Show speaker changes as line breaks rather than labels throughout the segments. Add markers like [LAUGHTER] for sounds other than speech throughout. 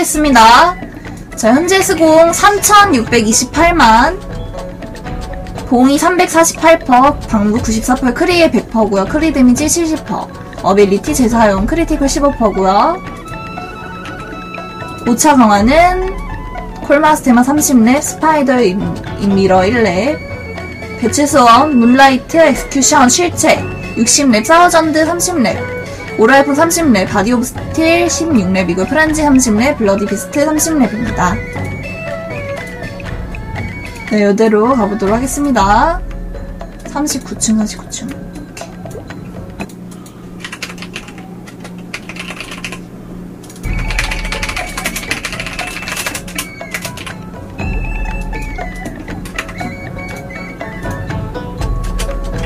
하겠습니다. 자, 현재 수공 3,628만, 봉이 348%, 방부 94%, 크리에 100%고요. 크리 데미지 70%, 어빌리티 재사용, 크리티컬 15%고요. 5차 강화는 콜마스테마 30렙, 스파이더 인, 인미러 1렙, 배치수원, 문라이트, 엑스큐션, 실체 60렙, 사워전드 30렙, 오라이프 30렙, 바디 오브 스틸 16렙이고 프란지 30렙, 블러디 비스트 30렙입니다. 네, 이대로 가보도록 하겠습니다. 39층, 39층.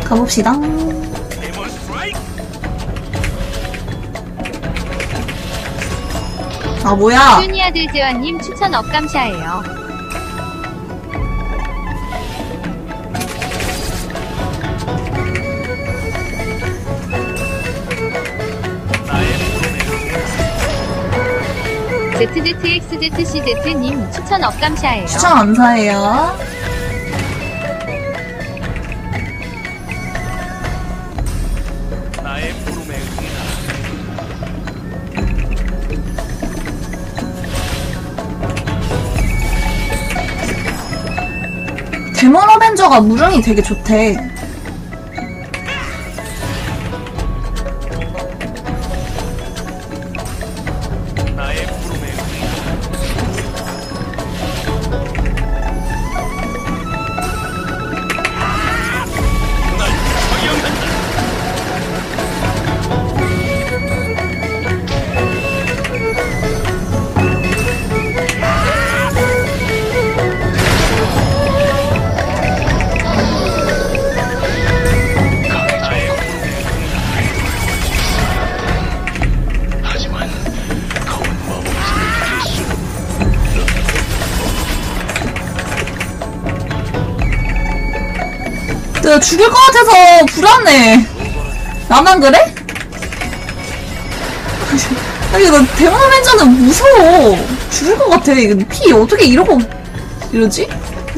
가봅시다. 아, 뭐야.
유니아들 제왕님 추천 업 감사해요. ZZXZCZ님 추천 업 감사해요.
추천 감사해요. 어벤져가 무릉이 되게 좋대. 죽일 것 같아서 불안해. 나만 그래? 아니, 나 데몬 어벤져는 무서워. 죽을 것 같아. 피 어떻게 이러고 이러지?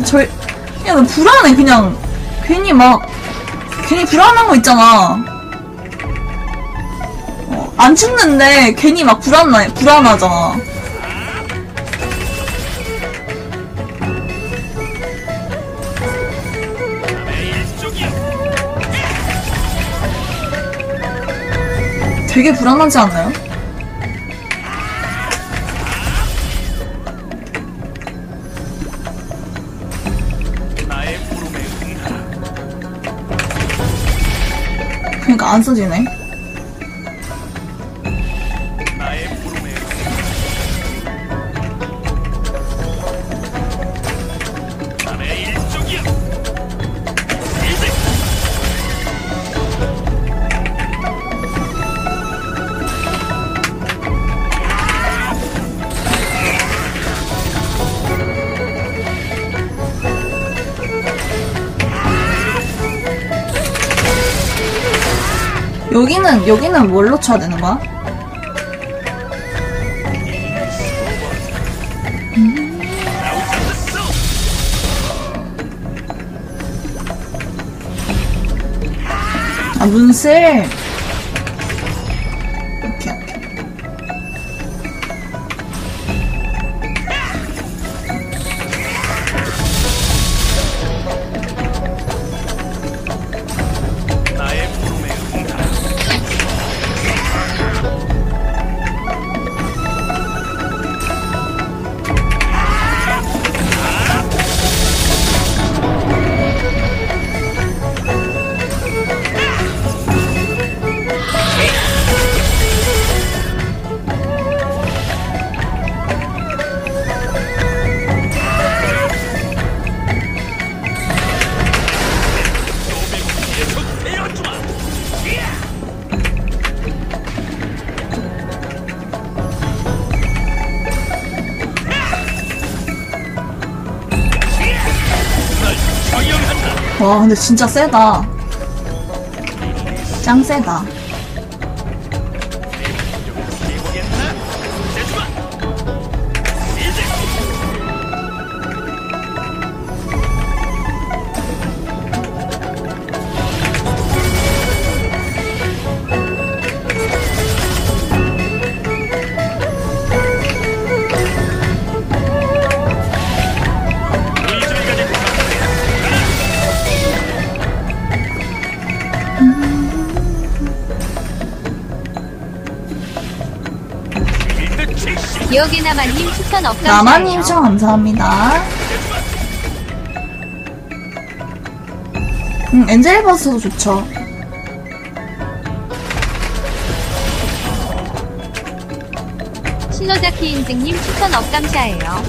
저, 야, 나 불안해. 그냥 괜히 막 괜히 불안한 거 있잖아. 어, 안 죽는데 괜히 막 불안해, 불안하잖아. 되게 불안하지 않나요? 그러니까 안 써지네. 여기는 여기는 뭘로 쳐야 되는 거야? 아 문슬. 와 근데 진짜 세다. 짱 세다.
기억의 나만님 추천 업감사예요.
나만님 추천 감사합니다. 음, 엔젤 버스도 좋죠.
신노자키 인증님 추천 업감사예요.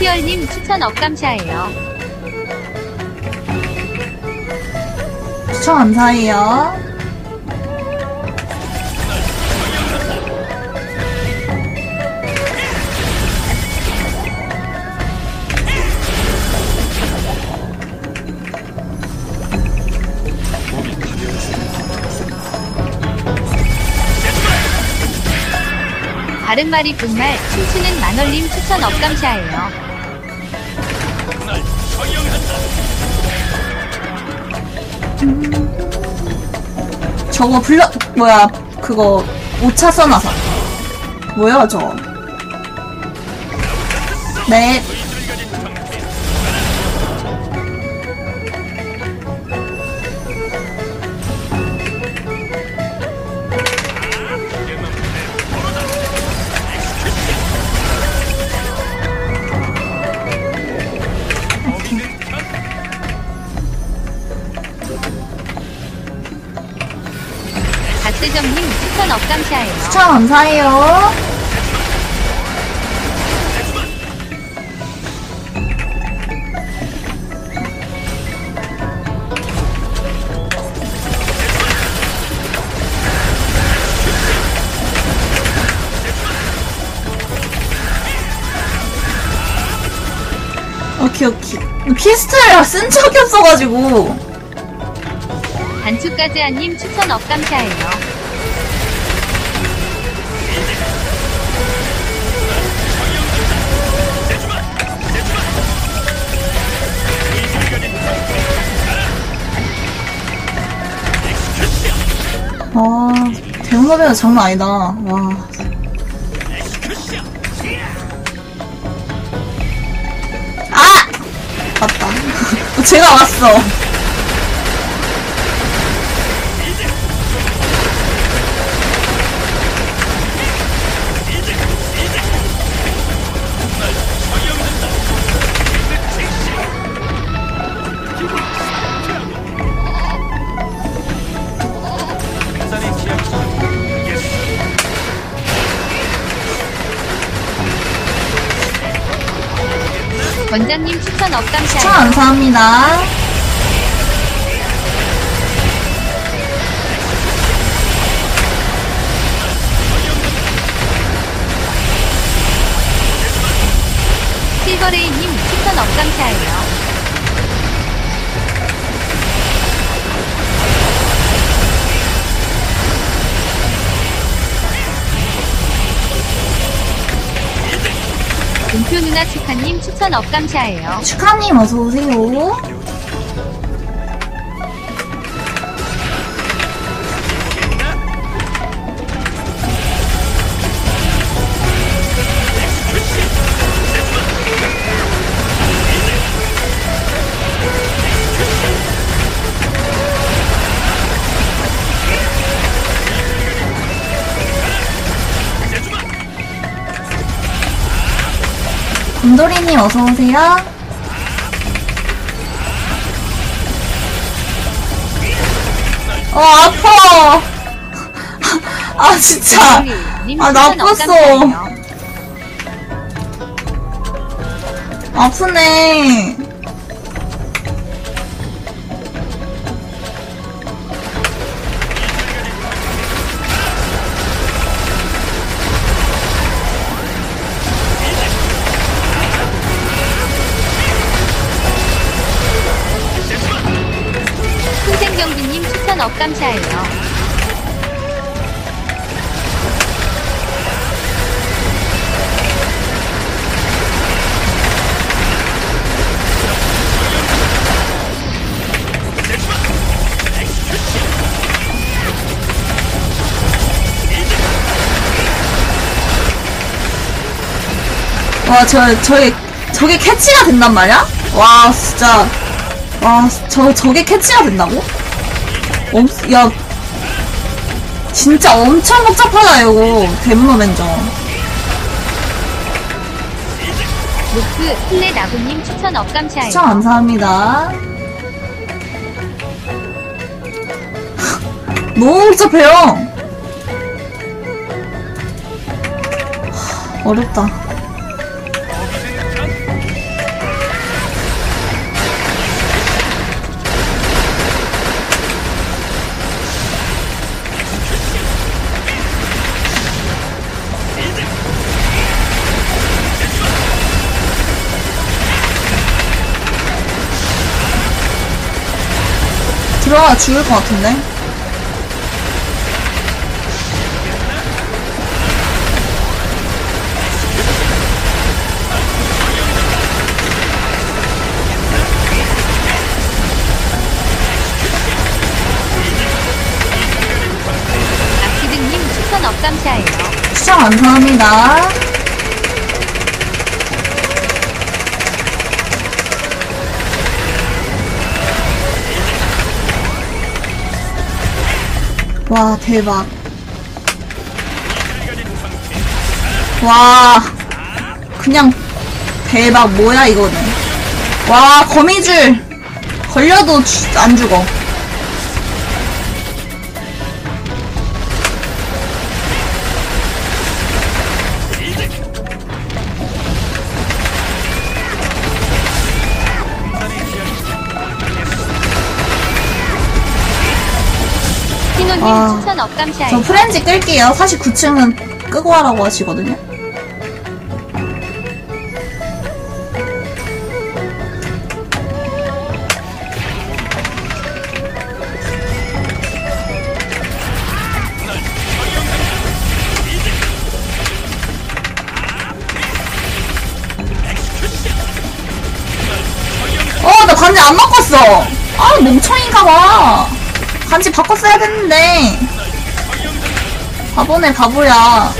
피얼님 추천 업감사예요.
추천 감사해요.
바른말이 분말 춤추는 만월님 추천 업감사예요.
저거 불러, 뭐야, 그거, 5차 써놔서. 뭐야, 저거. 네,
박세정님 추천 업감사예요.
추천 감사해요. 오케이, 오케이. 피스트를 쓴 적이 없어가지고.
단축까지 한님 추천 업감사예요.
와, 대문업에는 장난 아니다. 와. 아! 맞다. [LAUGHS] 제가 왔어.
원장님 추천
추천
업감사예요.
감사합니다.
실버레이님 추천 업감사예요. 은표 누나 축하님 추천 업 감사예요.
축하님 어서 오세요. 곰돌이님 어서오세요. 어, 아파. [LAUGHS] 아, 진짜.
님
아,
추천
나빴어. 아프네.
업감사예요.
와, 저, 저게, 저게 캐치가 된단 말이야? 와, 진짜. 와, 저, 저게 캐치가 된다고? 엄, 야, 진짜 엄청 복잡하다, 이거. 데모노 맨저.
루크 플레 나구님 추천 업감샤예요.
시청 감사합니다. 너무 복잡해요. 하, 어렵다. 들어가 죽을 것 같은데?
업감샤예요.
시청 감사합니다. 와, 대박. 와, 그냥 대박. 뭐야, 이거는. 와, 거미줄. 걸려도 주- 안 죽어.
님
아.
추천
저
업감샤예요.
프렌즈 끌게요. 49층은 끄고 하라고 하시거든요. 반지 바꿨어야 됐는데. 바보네, 바보야.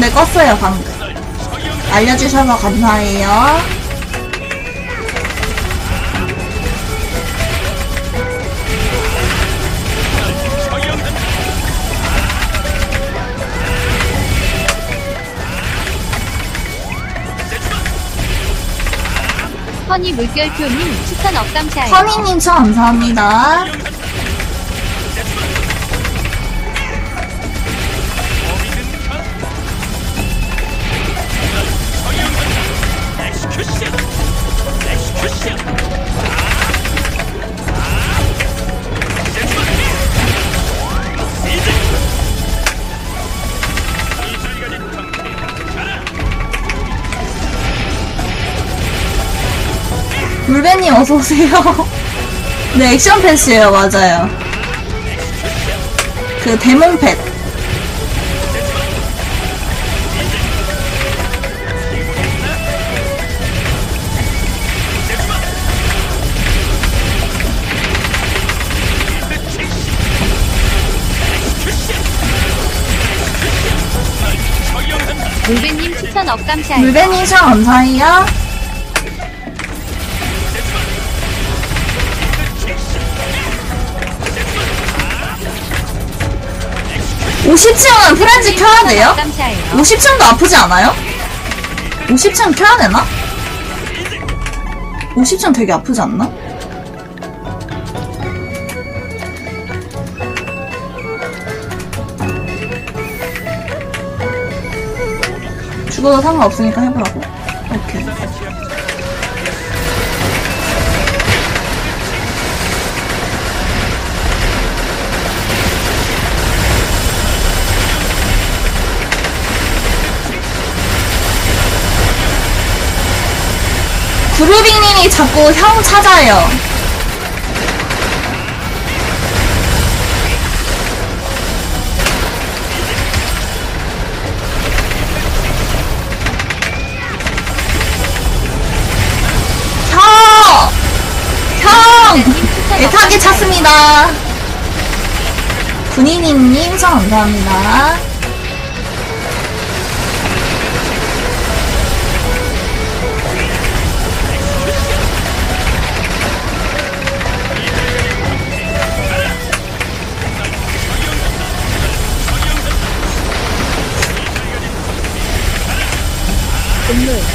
네, 껐어요, 방금. 알려주셔서 감사해요.
허니 물결표님 추천 업감샤예요.
허니님 참 감사합니다. 물배님 어서오세요. [LAUGHS] 네, 액션 패스예요 맞아요. 그 데몬 펫.
물배님 추천 업감샤예요.
물배님 참 감사해요. (50층은) 프렌즈 켜야 돼요?
업감샤예요.
50층도 아프지 않아요? 50층 켜야 되나? 50층 되게 아프지 않나? 죽어도 상관없으니까 해보라고. 오케이. 구루빅님이 자꾸 형 찾아요. 형! 형!
님
애타게 찼습니다. 군인이님, 참 감사합니다.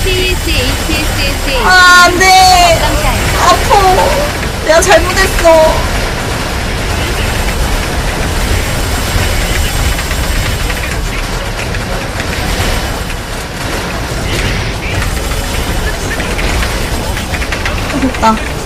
CSHSSA
아, 안 돼. 아파. 내가 잘못했어. 어, 됐다.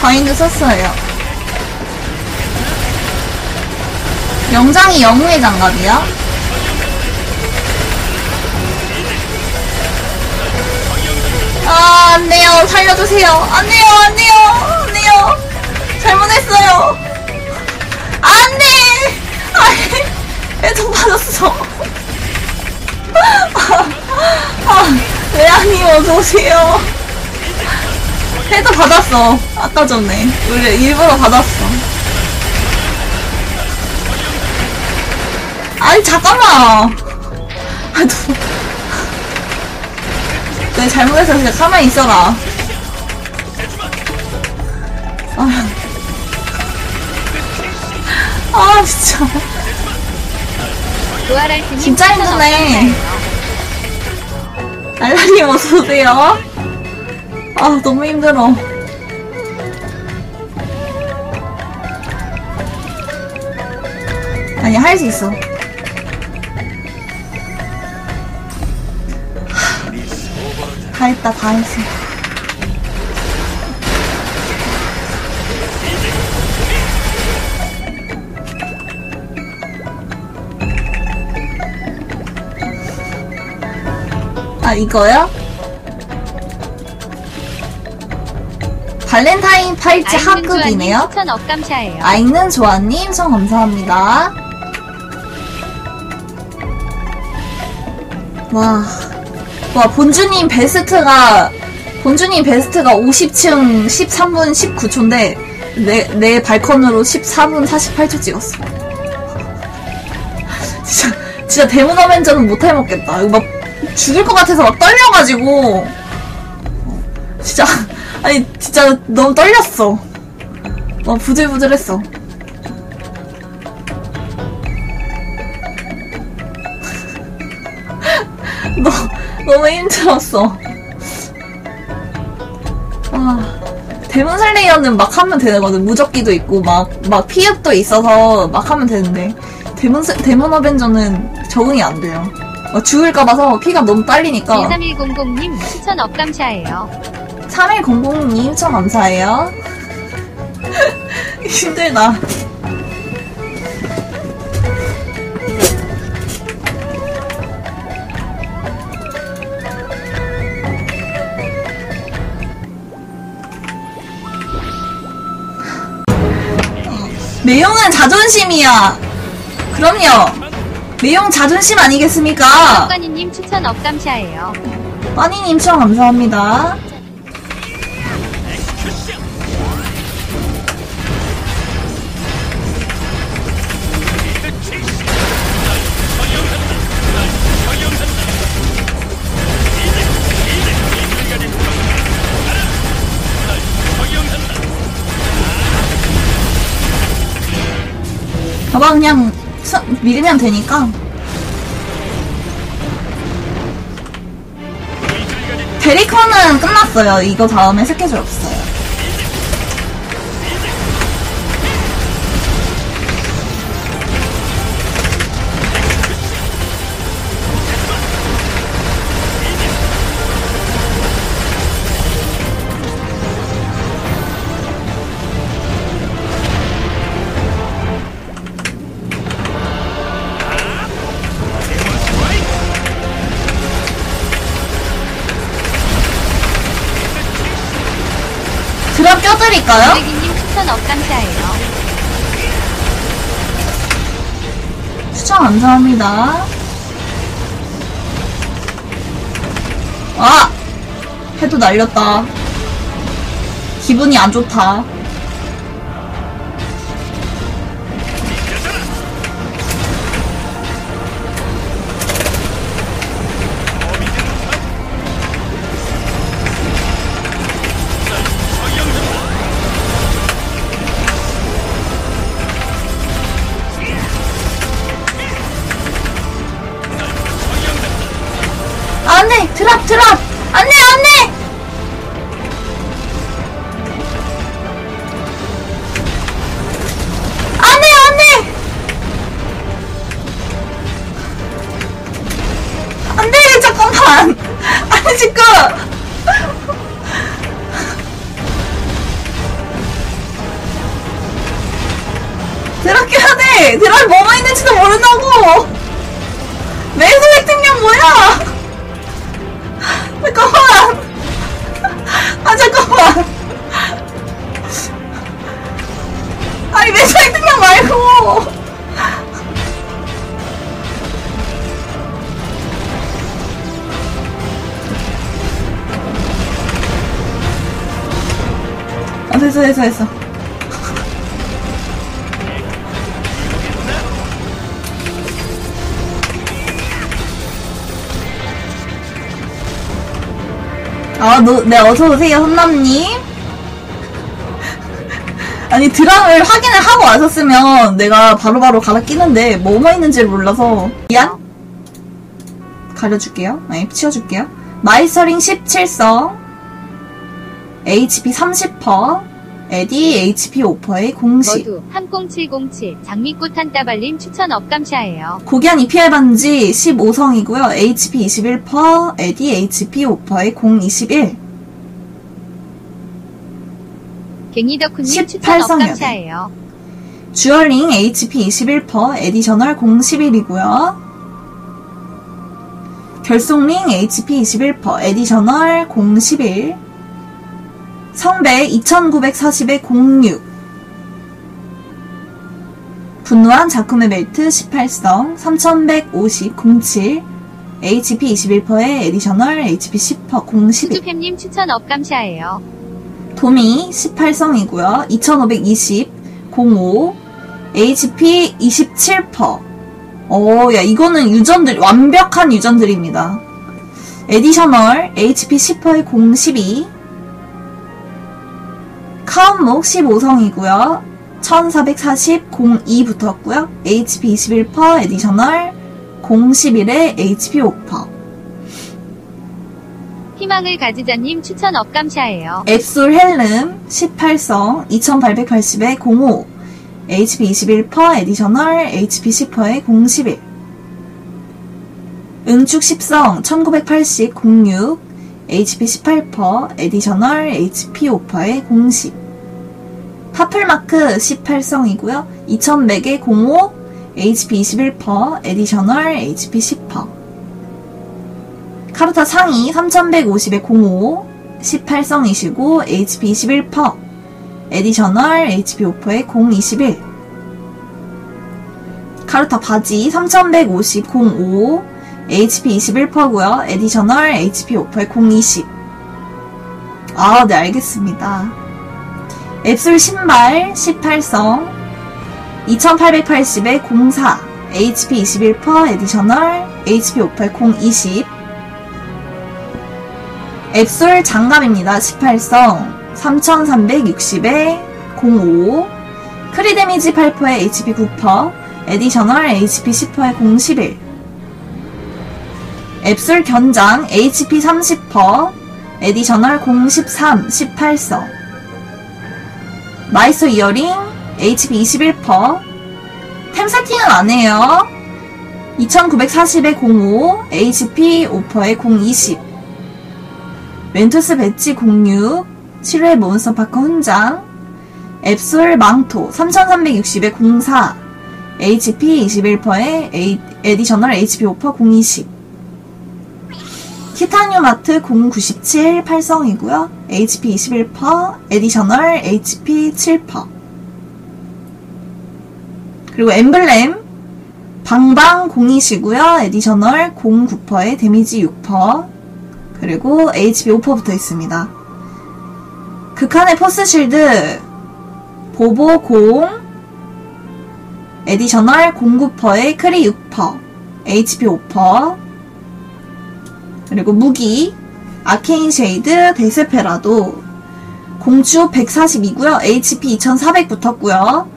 바인드 썼어요. 영장이 영웅의 장갑이야? 아, 안 돼요. 살려주세요. 안 돼요, 안 돼요, 안 돼요. 잘못했어요. 안 돼! 아니, 애좀 받았어. 아, 레아님 어서오세요. 해도 받았어. 아까 전에. 우리 일부러 받았어. 아니, 잠깐만. 아, 너. 내 잘못해서 그냥 가만히 있어라. 아, 아 진짜. 진짜 힘드네. 알라님 어서오세요. 아, 너무 힘들어. 아니, 할 수 있어. 하, 다 했다, 다 했어. 아, 이거요? 발렌타인 팔찌 하급이네요.
추천 업감사예요.
아이는 조아님, 청 감사합니다. 와, 와, 본주님 베스트가, 본주님 베스트가 50층 13분 19초인데, 내, 내 발컨으로 14분 48초 찍었어. 진짜, 진짜 데몬 어벤져는 못 해 먹겠다. 이거 막, 죽을 것 같아서 막 떨려가지고, 진짜, 아니, 진짜 너무 떨렸어. 어, 부들부들했어. [LAUGHS] 너, 너무 힘들었어. 아, 데몬 슬레이어는 막 하면 되거든. 무적기도 있고, 막, 막 피읍도 있어서 막 하면 되는데, 스- 데몬 어벤져는 적응이 안 돼요. 막 죽을까 봐서 피가 너무 딸리니까.
23100님 추천 업감사예요.
3100님, 참 감사해요. 힘들다. 매용은 자존심이야. 그럼요. 매용 자존심 아니겠습니까?
덕관이님 추천 업감사예요.
빠니님 추천 감사합니다. 봐봐 그냥 서- 밀면 되니까 제리커는 끝났어요. 이거 다음에 스케줄 없어 요. 드랍 껴드릴까요?
쓰레기님 추천 업감사예요.
추천 감사합니다. 아! 해도 날렸다. 기분이 안 좋다. 드랍, 드랍! 안 돼, 안 돼! 안 돼, 안 돼! 안 돼, 잠깐만! [LAUGHS] 아니, 지금! 드랍 껴야 돼! 드랍 뭐가 있는지도 모른다고! 매수 획득량 뭐야! 잠깐만! 아, 잠깐만! 아니, 매수 획득량 말고! 아, 됐어, 됐어, 됐어. 아, 너, 네, 어서오세요, 혼남님. 아니, 드럼을 확인을 하고 왔었으면 내가 바로바로 갈아 끼는데, 뭐뭐 있는지를 몰라서. 미안? 가려줄게요. 아니, 치워줄게요. 마이서링 17성, HP 30%, 에디 HP 5%의 공식.
머두 항공707 장미꽃 한따발님 추천 업감사예요.
고기한 EPR 반지 15성이고요. HP 21%, 에디 HP 5%의 021.
갱이덕후님 추천
18성
업감사예요.
주얼링 HP 21%, 에디셔널 011이고요. 결속링 HP 21%, 에디셔널 011. 성배 2940에 06. 분노한 자쿠메 벨트 18성 3150 07. HP 21%의 에디셔널 HP 10% 011.
수주팸님 추천 업 감사예요.
도미 18성이고요. 2520 05 HP 27%. 어, 야 이거는 유전들 완벽한 유전들입니다. 에디셔널 HP 10%의 012 카운목 15성이고요. 1440 02 붙었고요. HP 21% 에디셔널 011의 HP 5%.
희망을 가지자님 추천 업감사예요.
앱솔 헬름 18성 2880에 05 HP 21% 에디셔널 HP 10%에 011 응축 10성 1980 06 HP 18% 에디셔널 HP 5%에 010 파플마크 18성이고요. 2100에 05 HP 21% 에디셔널 HP 10% 카르타 상위 3150에 05 18성이시고 HP 21% 에디셔널 HP 5%에 021 카르타 바지 3150 05 HP 21%고요. 에디셔널 HP 5%에 020 아, 네, 알겠습니다. 앱솔 신발 18성 2880에 04 HP 21% 에디셔널 HP 580 20 앱솔 장갑입니다. 18성 3360에 05 크리 데미지 8%에 HP 9% 에디셔널 HP 10%에 011 앱솔 견장 HP 30% 에디셔널 013 18서 마이소 이어링 HP 21%. 템 세팅은 안 해요. 2940에 05, HP 5%에 020. 멘토스 배치 06, 7회 몬스터 파커 훈장. 앱솔 망토 3360에 04, HP 21%에 에디셔널 HP 5% 020. 티타늄 아트 097 팔성이고요. HP 21%, 에디셔널 HP 7%. 그리고 엠블렘 방방 02시고요. 에디셔널 09%에 데미지 6%. 그리고 HP 5% 붙어 있습니다. 극한의 포스 실드 보보 0 에디셔널 09%에 크리 6% HP 5% 그리고 무기 아케인 쉐이드 데스페라도 공주 142고요. HP 2400 붙었고요.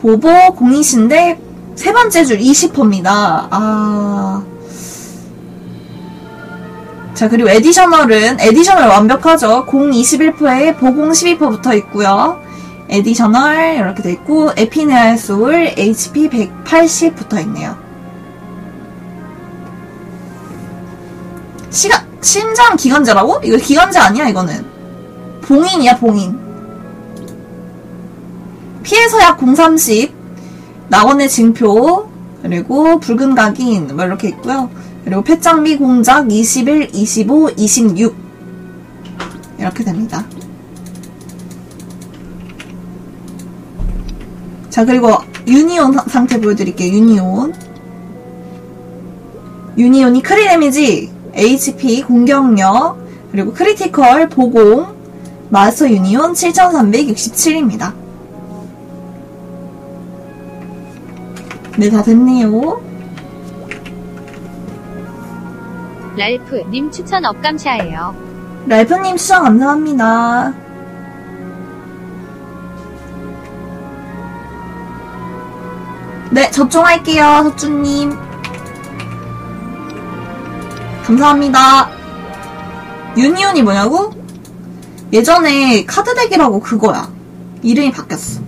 보보 공이신데 세 번째 줄 20%입니다. 아. 자, 그리고 에디셔널은 에디셔널 완벽하죠. 공 21%에 보공 12% 붙어 있고요. 에디셔널 이렇게 돼 있고 에피네알 소울 HP 180 붙어 있네요. 시간 심장 기관제라고? 이거 기관제 아니야 이거는. 봉인이야 봉인. 피해서 약 030 낙원의 징표 그리고 붉은 각인 뭐 이렇게 있고요. 그리고 폐장비 공작 21, 25, 26 이렇게 됩니다. 자 그리고 유니온 사- 상태 보여드릴게요 유니온. 유니온이 크리 데미지 HP 공격력 그리고 크리티컬 보공 마스터 유니온 7367입니다. 네 다 됐네요.
랄프 님 추천 업감샤예요.
랄프님 추천 감사합니다. 네 접종할게요 석주님 감사합니다. 유니온이 뭐냐고? 예전에 카드덱이라고 그거야. 이름이 바뀌었어